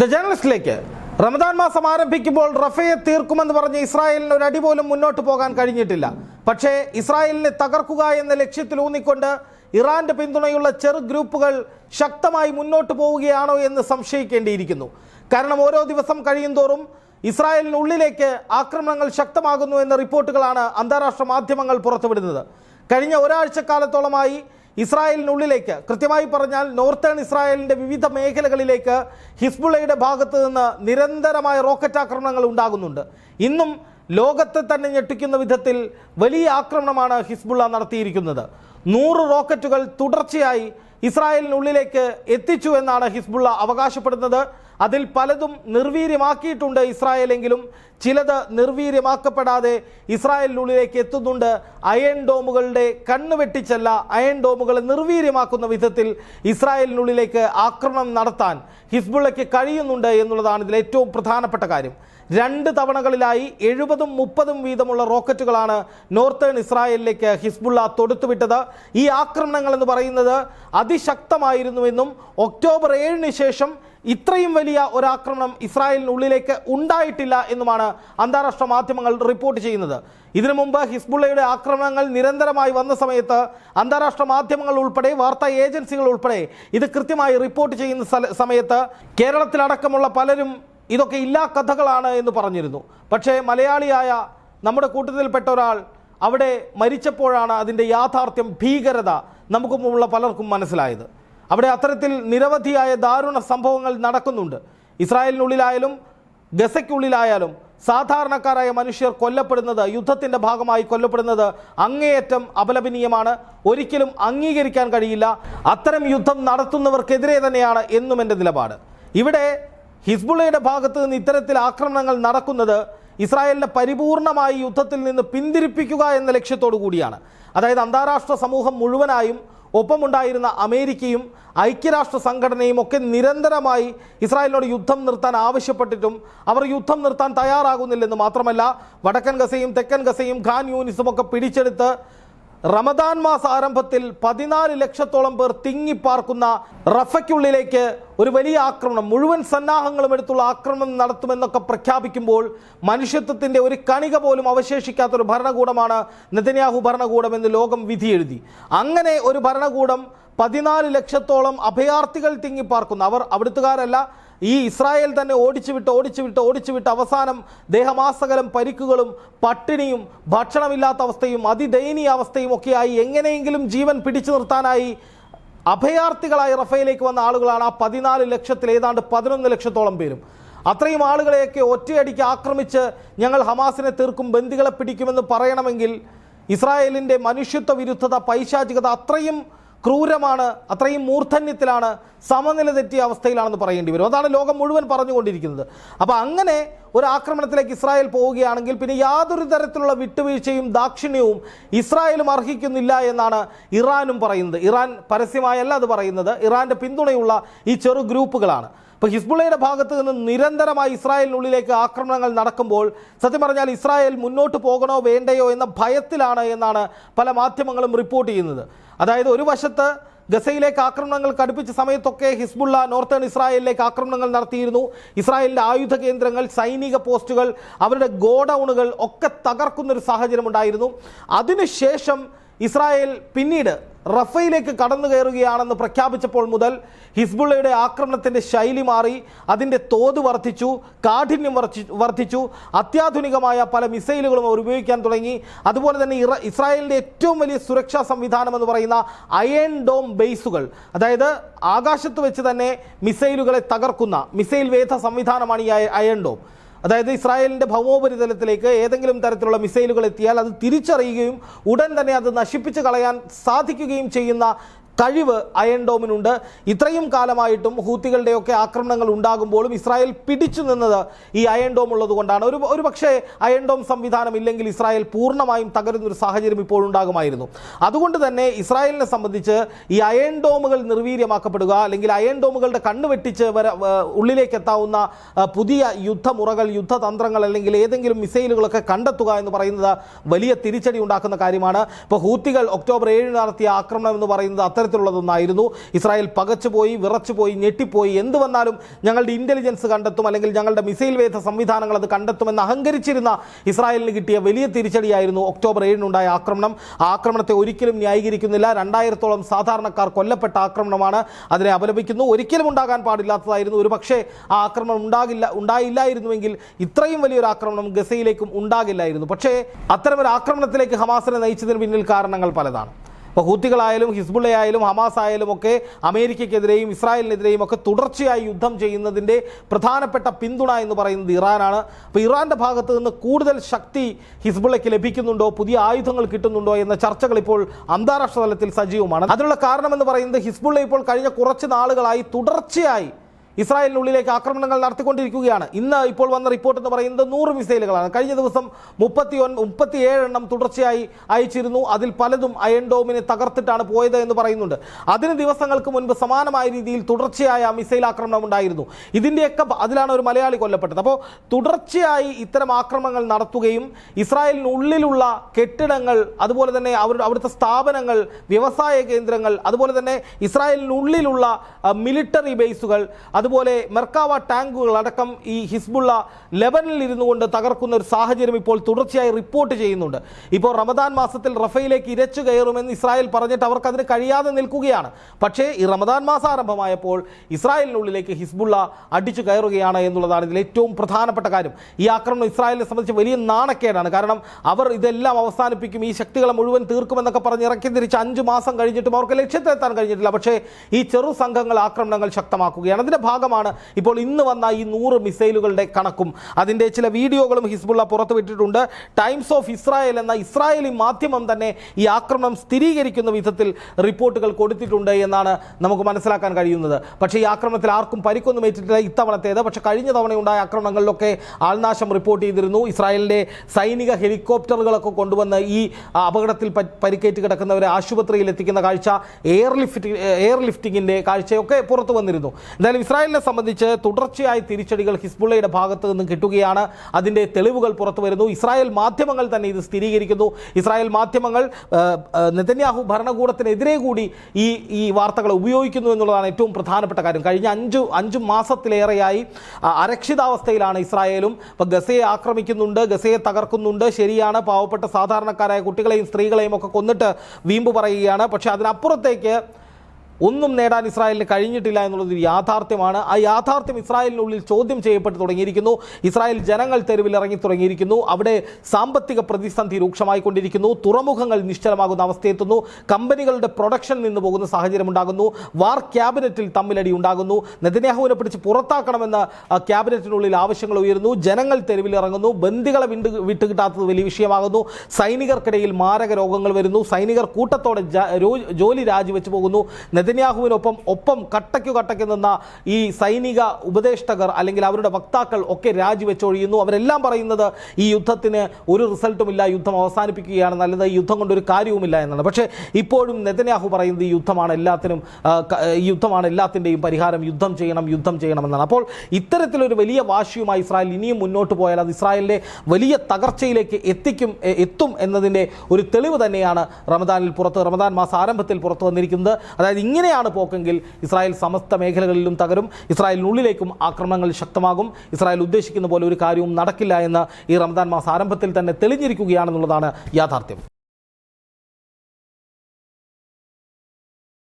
The ജേർണലിസ്റ്റിലേക്ക് Ramadan മാസം ആരംഭിക്കുമ്പോൾ റഫയെ തീർക്കുമെന്ന് പറഞ്ഞ് ഇസ്രായേലിന് ഒരു അടി പോലും മുന്നോട്ട് പോകാൻ കഴിഞ്ഞിട്ടില്ല. പക്ഷേ ഇസ്രായേലിനെ തകർക്കുക എന്ന ലക്ഷ്യത്തിലൂന്നിക്കൊണ്ട് ഇറാന്റെ പിന്തുണയുള്ള ചെറു ഗ്രൂപ്പുകൾ ശക്തമായി മുന്നോട്ട് പോവുകയാണോ എന്ന് സംശയിക്കേണ്ടിയിരിക്കുന്നു. കാരണം ഓരോ ദിവസം കഴിയുന്തോറും ഇസ്രായേലിനുള്ളിലേക്ക് ആക്രമണങ്ങൾ ശക്തമാകുന്നു എന്ന റിപ്പോർട്ടുകളാണ് അന്താരാഷ്ട്ര മാധ്യമങ്ങൾ പുറത്തുവിടുന്നത്. കഴിഞ്ഞ ഒരാഴ്ചക്കാലത്തോളമായി ഇസ്രായേലിനുള്ളിലേക്ക് കൃത്യമായി പറഞ്ഞാൽ നോർത്തേൺ ഇസ്രായേലിന്റെ വിവിധ മേഖലകളിലേക്ക് ഹിസ്ബുള്ളയുടെ ഭാഗത്ത് നിന്ന് നിരന്തരമായ റോക്കറ്റ് ആക്രമണങ്ങൾ ഉണ്ടാകുന്നുണ്ട്. ഇന്നും ലോകത്തെ തന്നെ ഞെട്ടിക്കുന്ന വിധത്തിൽ വലിയ ആക്രമണമാണ് ഹിസ്ബുള്ള നടത്തിയിരിക്കുന്നത്. നൂറ് റോക്കറ്റുകൾ തുടർച്ചയായി ഇസ്രായേലിനുള്ളിലേക്ക് എത്തിച്ചു എന്നാണ് ഹിസ്ബുള്ള അവകാശപ്പെടുന്നത്. അതിൽ പലതും നിർവീര്യമാക്കിയിട്ടുണ്ട് ഇസ്രായേലെങ്കിലും ചിലത് നിർവീര്യമാക്കപ്പെടാതെ ഇസ്രായേലിനുള്ളിലേക്ക് എത്തുന്നുണ്ട്. അയൺ ഡോമുകളുടെ കണ്ണ് വെട്ടിച്ചല്ല അയൺ ഡോമുകളെ നിർവീര്യമാക്കുന്ന വിധത്തിൽ ഇസ്രായേലിനുള്ളിലേക്ക് ആക്രമണം നടത്താൻ ഹിസ്ബുള്ളയ്ക്ക് കഴിയുന്നുണ്ട് എന്നുള്ളതാണ് ഇതിൽ ഏറ്റവും പ്രധാനപ്പെട്ട കാര്യം. രണ്ട് തവണകളിലായി എഴുപതും മുപ്പതും വീതമുള്ള റോക്കറ്റുകളാണ് നോർത്തേൺ ഇസ്രായേലിലേക്ക് ഹിസ്ബുള്ള തൊടുത്തുവിട്ടത്. ഈ ആക്രമണങ്ങൾ എന്ന് പറയുന്നത് അതിശക്തമായിരുന്നുവെന്നും ഒക്ടോബർ ഏഴിന് ശേഷം ഇത്രയും വലിയ ഒരാക്രമണം ഇസ്രായേലിനുള്ളിലേക്ക് ഉണ്ടായിട്ടില്ല എന്നുമാണ് അന്താരാഷ്ട്ര മാധ്യമങ്ങൾ റിപ്പോർട്ട് ചെയ്യുന്നത്. ഇതിനു മുമ്പ് ഹിസ്ബുള്ളയുടെ ആക്രമണങ്ങൾ നിരന്തരമായി വന്ന സമയത്ത് അന്താരാഷ്ട്ര മാധ്യമങ്ങൾ ഉൾപ്പെടെ വാർത്താ ഏജൻസികൾ ഉൾപ്പെടെ ഇത് കൃത്യമായി റിപ്പോർട്ട് ചെയ്യുന്ന സമയത്ത് കേരളത്തിലടക്കമുള്ള പലരും ഇതൊക്കെ ഇല്ലാ കഥകളാണ് എന്ന് പറഞ്ഞിരുന്നു. പക്ഷേ മലയാളിയായ നമ്മുടെ കൂട്ടത്തിൽപ്പെട്ട ഒരാൾ അവിടെ മരിച്ചപ്പോഴാണ് അതിന്റെ യാഥാർത്ഥ്യം ഭീകരത നമുക്ക് മുമ്പുള്ള പലർക്കും മനസ്സിലായത്. അവിടെ അത്തരത്തിൽ നിരവധിയായ ദാരുണ സംഭവങ്ങൾ നടക്കുന്നുണ്ട്. ഇസ്രായേലിനുള്ളിലായാലും ഗസയ്ക്കുള്ളിലായാലും സാധാരണക്കാരായ മനുഷ്യർ കൊല്ലപ്പെടുന്നത് യുദ്ധത്തിന്റെ ഭാഗമായി കൊല്ലപ്പെടുന്നത് അങ്ങേയറ്റം അപലപനീയമാണ്. ഒരിക്കലും അംഗീകരിക്കാൻ കഴിയില്ല. അത്തരം യുദ്ധം നടത്തുന്നവർക്കെതിരെ തന്നെയാണ് എന്നും എന്റെ നിലപാട്. ഇവിടെ ഹിസ്ബുള്ളയുടെ ഭാഗത്ത് നിന്ന് ഇത്തരത്തിൽ ആക്രമണങ്ങൾ നടക്കുന്നത് ഇസ്രായേലിനെ പരിപൂർണമായി യുദ്ധത്തിൽ നിന്ന് പിന്തിരിപ്പിക്കുക എന്ന ലക്ഷ്യത്തോടു കൂടിയാണ് അതായത് അന്താരാഷ്ട്ര സമൂഹം മുഴുവനായും ഒപ്പമുണ്ടായിരുന്ന അമേരിക്കയും ഐക്യരാഷ്ട്ര സംഘടനയും ഒക്കെ നിരന്തരമായി ഇസ്രായേലിനോട് യുദ്ധം നിർത്താൻ ആവശ്യപ്പെട്ടിട്ടും അവർ യുദ്ധം നിർത്താൻ തയ്യാറാകുന്നില്ലെന്ന് മാത്രമല്ല വടക്കൻ ഗസയും തെക്കൻ ഗസയും ഖാൻ യൂനിസും ഒക്കെ പിടിച്ചെടുത്ത് റമദാൻ മാസ ആരംഭത്തിൽ പതിനാല് ലക്ഷത്തോളം പേർ തിങ്ങിപ്പാർക്കുന്ന റഫയ്ക്കുള്ളിലേക്ക് ഒരു വലിയ ആക്രമണം മുഴുവൻ സന്നാഹങ്ങളും എടുത്തുള്ള ആക്രമണം നടത്തുമെന്നൊക്കെ പ്രഖ്യാപിക്കുമ്പോൾ മനുഷ്യത്വത്തിന്റെ ഒരു കണിക പോലും അവശേഷിക്കാത്തൊരു ഭരണകൂടമാണ് നെതന്യാഹു ഭരണകൂടം എന്ന് ലോകം വിധിയെഴുതി. അങ്ങനെ ഒരു ഭരണകൂടം പതിനാല് ലക്ഷത്തോളം അഭയാർത്ഥികൾ തിങ്ങിപ്പാർക്കുന്നു. അവർ അവിടുത്തുകാരല്ല ഈ ഇസ്രായേൽ തന്നെ ഓടിച്ചു വിട്ട് ഓടിച്ചു വിട്ട് ഓടിച്ചു വിട്ട് അവസാനം ദേഹമാസകലം പരിക്കുകളും പട്ടിണിയും ഭക്ഷണമില്ലാത്ത അവസ്ഥയും അതിദയനീയ അവസ്ഥയും ഒക്കെയായി എങ്ങനെയെങ്കിലും ജീവൻ പിടിച്ചു നിർത്താനായി അഭയാർത്ഥികളായി റഫയിലേക്ക് വന്ന ആളുകളാണ് ആ പതിനാല് ലക്ഷത്തിൽ ഏതാണ്ട് പതിനൊന്ന് ലക്ഷത്തോളം പേരും. അത്രയും ആളുകളെയൊക്കെ ഒറ്റയടിക്ക് ആക്രമിച്ച് ഞങ്ങൾ ഹമാസിനെ തീർക്കും ബന്ദികളെ പിടിക്കുമെന്ന് പറയണമെങ്കിൽ ഇസ്രായേലിന്റെ മനുഷ്യത്വ വിരുദ്ധത പൈശാചികത അത്രയും ക്രൂരമാണ് അത്രയും മൂർധന്യത്തിലാണ് സമനില തെറ്റിയ അവസ്ഥയിലാണെന്ന് പറയേണ്ടി വരും. അതാണ് ലോകം മുഴുവൻ പറഞ്ഞുകൊണ്ടിരിക്കുന്നത്. അപ്പോൾ അങ്ങനെ ഒരു ആക്രമണത്തിലേക്ക് ഇസ്രായേൽ പോവുകയാണെങ്കിൽ പിന്നെ യാതൊരു തരത്തിലുള്ള വിട്ടുവീഴ്ചയും ദാക്ഷിണ്യവും ഇസ്രായേലും അർഹിക്കുന്നില്ല എന്നാണ് ഇറാനും പറയുന്നത്. ഇറാൻ പരസ്യമായല്ല അത് പറയുന്നത്. ഇറാന്റെ പിന്തുണയുള്ള ഈ ചെറു ഗ്രൂപ്പുകളാണ്. ഇപ്പോൾ ഹിസ്ബുള്ളയുടെ ഭാഗത്ത് നിന്ന് നിരന്തരമായി ഇസ്രായേലിനുള്ളിലേക്ക് ആക്രമണങ്ങൾ നടക്കുമ്പോൾ സത്യം പറഞ്ഞാൽ ഇസ്രായേൽ മുന്നോട്ട് പോകണോ വേണ്ടയോ എന്ന ഭയത്തിലാണ് എന്നാണ് പല മാധ്യമങ്ങളും റിപ്പോർട്ട് ചെയ്യുന്നത്. അതായത് ഒരു വശത്ത് ഗസയിലേക്ക് ആക്രമണങ്ങൾ കടുപ്പിച്ച സമയത്തൊക്കെ ഹിസ്ബുള്ള നോർത്തേൺ ഇസ്രായേലിലേക്ക് ആക്രമണങ്ങൾ നടത്തിയിരുന്നു. ഇസ്രായേലിന്റെ ആയുധ കേന്ദ്രങ്ങൾ സൈനിക പോസ്റ്റുകൾ അവരുടെ ഗോഡൗണുകൾ ഒക്കെ തകർക്കുന്നൊരു സാഹചര്യം ഉണ്ടായിരുന്നു. അതിനുശേഷം ഇസ്രായേൽ പിന്നീട് റഫയിലേക്ക് കടന്നു കയറുകയാണെന്ന് പ്രഖ്യാപിച്ചപ്പോൾ മുതൽ ഹിസ്ബുള്ളയുടെ ആക്രമണത്തിന്റെ ശൈലി മാറി അതിന്റെ തോത് വർദ്ധിച്ചു കാഠിന്യം വർദ്ധിച്ചു അത്യാധുനികമായ പല മിസൈലുകളും അവർ ഉപയോഗിക്കാൻ തുടങ്ങി. അതുപോലെ തന്നെ ഇസ്രായേലിന്റെ ഏറ്റവും വലിയ സുരക്ഷാ സംവിധാനം എന്ന് പറയുന്ന അയൺ ഡോം ബേസുകൾ അതായത് ആകാശത്ത് വെച്ച് തന്നെ മിസൈലുകളെ തകർക്കുന്ന മിസൈൽ വേധ സംവിധാനമാണ് ഈ അയ- അയൺ ഡോം. അതായത് ഇസ്രായേലിന്റെ ഭൗമോപരിതലത്തിലേക്ക് ഏതെങ്കിലും തരത്തിലുള്ള മിസൈലുകൾ എത്തിയാൽ അത് തിരിച്ചറിയുകയും ഉടൻ തന്നെ അത് നശിപ്പിച്ച് കളയാൻ സാധിക്കുകയും ചെയ്യുന്ന കഴിവ് അയൺ ഡോമിനുണ്ട്. ഇത്രയും കാലമായിട്ടും ഹൂത്തികളുടെയൊക്കെ ആക്രമണങ്ങൾ ഉണ്ടാകുമ്പോഴും ഇസ്രായേൽ പിടിച്ചു നിന്നത് ഈ അയൺ ഡോം ഉള്ളത് കൊണ്ടാണ്. ഒരു ഒരു പക്ഷേ അയൺ ഡോം സംവിധാനം ഇല്ലെങ്കിൽ ഇസ്രായേൽ പൂർണമായും തകരുന്ന ഒരു സാഹചര്യം ഇപ്പോൾ ഉണ്ടാകുമായിരുന്നു. അതുകൊണ്ട് തന്നെ ഇസ്രായേലിനെ സംബന്ധിച്ച് ഈ അയൺ ഡോമുകൾ നിർവീര്യമാക്കപ്പെടുക അല്ലെങ്കിൽ അയൺ ഡോമുകളുടെ കണ്ണ് വെട്ടിച്ച് വര ഉള്ളിലേക്ക് എത്താവുന്ന പുതിയ യുദ്ധമുറകൾ യുദ്ധതന്ത്രങ്ങൾ അല്ലെങ്കിൽ ഏതെങ്കിലും മിസൈലുകളൊക്കെ കണ്ടെത്തുക എന്ന് പറയുന്നത് വലിയ തിരിച്ചടി ഉണ്ടാക്കുന്ന കാര്യമാണ്. ഇപ്പോൾ ഹൂത്തികൾ ഒക്ടോബർ ഏഴിന് നടത്തിയ ആക്രമണം എന്ന് പറയുന്നത് അത്തരത്തിൽ അത്തരത്തിലുള്ളതൊന്നായിരുന്നു. ഇസ്രായേൽ പകച്ചുപോയി വിറച്ചുപോയി ഞെട്ടിപ്പോയി. എന്ത് വന്നാലും ഞങ്ങളുടെ ഇന്റലിജൻസ് കണ്ടെത്തും അല്ലെങ്കിൽ ഞങ്ങളുടെ മിസൈൽ വേധ സംവിധാനങ്ങൾ അത് കണ്ടെത്തുമെന്ന് അഹങ്കരിച്ചിരുന്ന ഇസ്രായേലിന് കിട്ടിയ വലിയ തിരിച്ചടിയായിരുന്നു ഒക്ടോബർ ഏഴിനുണ്ടായ ആക്രമണം. ആ ആക്രമണത്തെ ഒരിക്കലും ന്യായീകരിക്കുന്നില്ല. രണ്ടായിരത്തോളം സാധാരണക്കാർ കൊല്ലപ്പെട്ട ആക്രമണമാണ് അതിനെ അപലപിക്കുന്നു. ഒരിക്കലും ഉണ്ടാകാൻ പാടില്ലാത്തതായിരുന്നു. ഒരു പക്ഷേ ആ ആക്രമണം ഉണ്ടാകില്ല ഉണ്ടായില്ലായിരുന്നുവെങ്കിൽ ഇത്രയും വലിയൊരു ആക്രമണം ഗസയിലേക്കും ഉണ്ടാകില്ലായിരുന്നു. പക്ഷേ അത്തരമൊരു ആക്രമണത്തിലേക്ക് ഹമാസിനെ നയിച്ചതിന് പിന്നിൽ കാരണങ്ങൾ പലതാണ്. ഇപ്പോൾ ഹൂത്തികളായാലും ഹിസ്ബുള്ളയായാലും ഹമാസ് ആയാലും ഒക്കെ അമേരിക്കയ്ക്കെതിരെയും ഇസ്രായേലിനെതിരെയും ഒക്കെ തുടർച്ചയായി യുദ്ധം ചെയ്യുന്നതിന്റെ പ്രധാനപ്പെട്ട പിന്തുണ എന്ന് പറയുന്നത് ഇറാനാണ്. അപ്പോൾ ഇറാന്റെ ഭാഗത്ത് നിന്ന് കൂടുതൽ ശക്തി ഹിസ്ബുള്ളയ്ക്ക് ലഭിക്കുന്നുണ്ടോ? പുതിയ ആയുധങ്ങൾ കിട്ടുന്നുണ്ടോ? എന്ന ചർച്ചകൾ ഇപ്പോൾ അന്താരാഷ്ട്ര തലത്തിൽ സജീവമാണ്. അതിനുള്ള കാരണമെന്ന് പറയുന്നത് ഹിസ്ബുള്ള ഇപ്പോൾ കഴിഞ്ഞ കുറച്ച് നാളുകളായി തുടർച്ചയായി ഇസ്രായേലിനുള്ളിലേക്ക് ആക്രമണങ്ങൾ നടത്തിക്കൊണ്ടിരിക്കുകയാണ്. ഇന്ന് ഇപ്പോൾ വന്ന റിപ്പോർട്ട് എന്ന് പറയുന്നത് നൂറ് മിസൈലുകളാണ് കഴിഞ്ഞ ദിവസം മുപ്പത്തി ഒൻ മുപ്പത്തിയേഴ് എണ്ണം തുടർച്ചയായി അയച്ചിരുന്നു. അതിൽ പലതും അയൺ ഡോമിനെ തകർത്തിട്ടാണ് പോയത് എന്ന് പറയുന്നുണ്ട്. അതിന് ദിവസങ്ങൾക്ക് മുൻപ് സമാനമായ രീതിയിൽ തുടർച്ചയായ മിസൈൽ ആക്രമണം ഉണ്ടായിരുന്നു. ഇതിന്റെയൊക്കെ അതിലാണ് ഒരു മലയാളി കൊല്ലപ്പെട്ടത്. അപ്പോൾ തുടർച്ചയായി ഇത്തരം ആക്രമണങ്ങൾ നടത്തുകയും ഇസ്രായേലിനുള്ളിലുള്ള കെട്ടിടങ്ങൾ അതുപോലെ തന്നെ അവരുടെ അവിടുത്തെ സ്ഥാപനങ്ങൾ വ്യവസായ കേന്ദ്രങ്ങൾ അതുപോലെ തന്നെ ഇസ്രായേലിനുള്ളിലുള്ള മിലിറ്ററി ബേസുകൾ അതുപോലെ മെർക്കാവ ടാങ്കുകൾ അടക്കം ഈ ഹിസ്ബുള്ള ലെബനിൽ ഇരുന്നു കൊണ്ട് തകർക്കുന്ന ഒരു സാഹചര്യം ഇപ്പോൾ തുടർച്ചയായി റിപ്പോർട്ട് ചെയ്യുന്നുണ്ട്. ഇപ്പോൾ റമദാൻ മാസത്തിൽ റഫയിലേക്ക് ഇരച്ചു കയറുമെന്ന് ഇസ്രായേൽ പറഞ്ഞിട്ട് അവർക്ക് അതിന് കഴിയാതെ നിൽക്കുകയാണ്. പക്ഷേ ഈ റമദാൻ മാസം ആരംഭമായപ്പോൾ ഇസ്രായേലിനുള്ളിലേക്ക് ഹിസ്ബുള്ള അടിച്ചു കയറുകയാണ് എന്നുള്ളതാണ് ഇതിൽ ഏറ്റവും പ്രധാനപ്പെട്ട കാര്യം. ഈ ആക്രമണം ഇസ്രായേലിനെ സംബന്ധിച്ച് വലിയ നാണക്കേടാണ്. കാരണം അവർ ഇതെല്ലാം അവസാനിപ്പിക്കും ഈ ശക്തികളെ മുഴുവൻ തീർക്കുമെന്നൊക്കെ പറഞ്ഞ് ഇറക്കി തിരിച്ച് അഞ്ച് മാസം കഴിഞ്ഞിട്ടും അവർക്ക് ലക്ഷ്യത്തിലെത്താൻ കഴിഞ്ഞിട്ടില്ല. പക്ഷേ ഈ ചെറു സംഘങ്ങൾ ആക്രമണങ്ങൾ ശക്തമാക്കുകയാണ്. അതിന്റെ ഭാഗമാണ്. ഇപ്പോൾ ഇന്ന് വന്ന ഈ നൂറ് മിസൈലുകളുടെ കണക്കും. അതിന്റെ ചില വീഡിയോകളും ഹിസ്ബുള്ള പുറത്തുവിട്ടിട്ടുണ്ട് ടൈംസ് ഓഫ് ഇസ്രായേൽ എന്ന ഇസ്രായേലി മാധ്യമം തന്നെ ഈ ആക്രമണം സ്ഥിരീകരിക്കുന്ന വിധത്തിൽ റിപ്പോർട്ടുകൾ കൊടുത്തിട്ടുണ്ട് എന്നാണ് നമുക്ക് മനസ്സിലാക്കാൻ കഴിയുന്നത്. പക്ഷേ ഈ ആക്രമണത്തിൽ ആർക്കും പരിക്കൊന്നും ഏറ്റിട്ടില്ല ഇത്തവണത്തേത്. പക്ഷേ കഴിഞ്ഞ തവണ ഉണ്ടായ ആക്രമണങ്ങളിലൊക്കെ ആൾനാശം റിപ്പോർട്ട് ചെയ്തിരുന്നു. ഇസ്രായേലിന്റെ സൈനിക ഹെലികോപ്റ്ററുകളൊക്കെ കൊണ്ടുവന്ന് ഈ അപകടത്തിൽ പരിക്കേറ്റ് കിടക്കുന്നവരെ ആശുപത്രിയിൽ എത്തിക്കുന്ന കാഴ്ച എയർ ലിഫ്റ്റ് എയർ ലിഫ്റ്റിങ്ങിന്റെ കാഴ്ചയൊക്കെ പുറത്തു വന്നിരുന്നു. എന്തായാലും ഇസ്രായേലിനെ സംബന്ധിച്ച് തുടർച്ചയായി തിരിച്ചടികൾ ഹിസ്ബുള്ളയുടെ ഭാഗത്തു നിന്നും കിട്ടുകയാണ്. അതിന്റെ തെളിവുകൾ പുറത്തു വരുന്നു. ഇസ്രായേൽ മാധ്യമങ്ങൾ തന്നെ ഇത് സ്ഥിരീകരിക്കുന്നു. ഇസ്രായേൽ മാധ്യമങ്ങൾ നെതന്യാഹു ഭരണകൂടത്തിനെതിരെ കൂടി ഈ ഈ വാർത്തകൾ ഉപയോഗിക്കുന്നു എന്നുള്ളതാണ് ഏറ്റവും പ്രധാനപ്പെട്ട കാര്യം. കഴിഞ്ഞ അഞ്ച് അഞ്ച് മാസത്തിലേറെയായി അരക്ഷിതാവസ്ഥയിലാണ് ഇസ്രായേലും. ഇപ്പം ഗസയെ ആക്രമിക്കുന്നുണ്ട് ഗസയെ തകർക്കുന്നുണ്ട്. ശരിയാണ് പാവപ്പെട്ട സാധാരണക്കാരായ കുട്ടികളെയും സ്ത്രീകളെയും ഒക്കെ കൊന്നിട്ട് വീമ്പ് പറയുകയാണ്. പക്ഷേ അതിനപ്പുറത്തേക്ക് ഒന്നും നേടാൻ ഇസ്രായേലിന് കഴിഞ്ഞിട്ടില്ല എന്നുള്ളത് ഒരു യാഥാർത്ഥ്യമാണ്. ആ യാഥാർത്ഥ്യം ഇസ്രായേലിനുള്ളിൽ ചോദ്യം ചെയ്യപ്പെട്ട് തുടങ്ങിയിരിക്കുന്നു. ഇസ്രായേൽ ജനങ്ങൾ തെരുവിലിറങ്ങി തുടങ്ങിയിരിക്കുന്നു. അവിടെ സാമ്പത്തിക പ്രതിസന്ധി രൂക്ഷമായിക്കൊണ്ടിരിക്കുന്നു. തുറമുഖങ്ങൾ നിശ്ചലമാകുന്ന അവസ്ഥയെത്തുന്നു. കമ്പനികളുടെ പ്രൊഡക്ഷൻ നിന്ന് പോകുന്ന സാഹചര്യം ഉണ്ടാകുന്നു. വാർ ക്യാബിനറ്റിൽ തമ്മിലടി ഉണ്ടാകുന്നു. നെതന്യാഹുവിനെ പിടിച്ച് പുറത്താക്കണമെന്ന് ക്യാബിനറ്റിനുള്ളിൽ ആവശ്യങ്ങൾ ഉയരുന്നു. ജനങ്ങൾ തെരുവിലിറങ്ങുന്നു ബന്ദികളെ വിട്ടുകിട്ടാത്തത് വലിയ വിഷയമാകുന്നു. സൈനികർക്കിടയിൽ മാരക രോഗങ്ങൾ വരുന്നു. സൈനികർ കൂട്ടത്തോടെ ജോലി രാജിവെച്ച് പോകുന്നു. നെതന്യാഹുവിനൊപ്പം ഒപ്പം കട്ടയ്ക്കു കട്ടയ്ക്ക് നിന്ന ഈ സൈനിക ഉപദേഷ്ടകർ അല്ലെങ്കിൽ അവരുടെ വക്താക്കൾ ഒക്കെ രാജിവെച്ചൊഴിയുന്നു. അവരെല്ലാം പറയുന്നത് ഈ യുദ്ധത്തിന് ഒരു റിസൾട്ടുമില്ല യുദ്ധം അവസാനിപ്പിക്കുകയാണ് നല്ലത് ഈ യുദ്ധം കൊണ്ടൊരു കാര്യവുമില്ല എന്നാണ്. പക്ഷേ ഇപ്പോഴും നെതന്യാഹു പറയുന്നത് ഈ യുദ്ധമാണ് എല്ലാത്തിനും യുദ്ധമാണ് എല്ലാത്തിന്റെയും പരിഹാരം യുദ്ധം ചെയ്യണം യുദ്ധം ചെയ്യണമെന്നാണ് അപ്പോൾ ഇത്തരത്തിലൊരു വലിയ വാശിയുമായി ഇസ്രായേൽ ഇനിയും മുന്നോട്ട് പോയാൽ അത് ഇസ്രായേലിന്റെ വലിയ തകർച്ചയിലേക്ക് എത്തിക്കും എത്തും എന്നതിന്റെ ഒരു തെളിവ് തന്നെയാണ് റമദാനിൽ പുറത്ത് റമദാൻ മാസം ആരംഭത്തിൽ പുറത്തു വന്നിരിക്കുന്നത്. അതായത് ഇങ്ങനെയാണ് പോക്കെങ്കിൽ ഇസ്രായേൽ സമസ്ത മേഖലകളിലും തകരും ഇസ്രായേലിനുള്ളിലേക്കും ആക്രമണങ്ങൾ ശക്തമാകും. ഇസ്രായേൽ ഉദ്ദേശിക്കുന്ന പോലെ ഒരു കാര്യവും നടക്കില്ല എന്ന് ഈ റമദാൻ മാസം ആരംഭത്തിൽ തന്നെ തെളിഞ്ഞിരിക്കുകയാണെന്നുള്ളതാണ് യാഥാർത്ഥ്യം.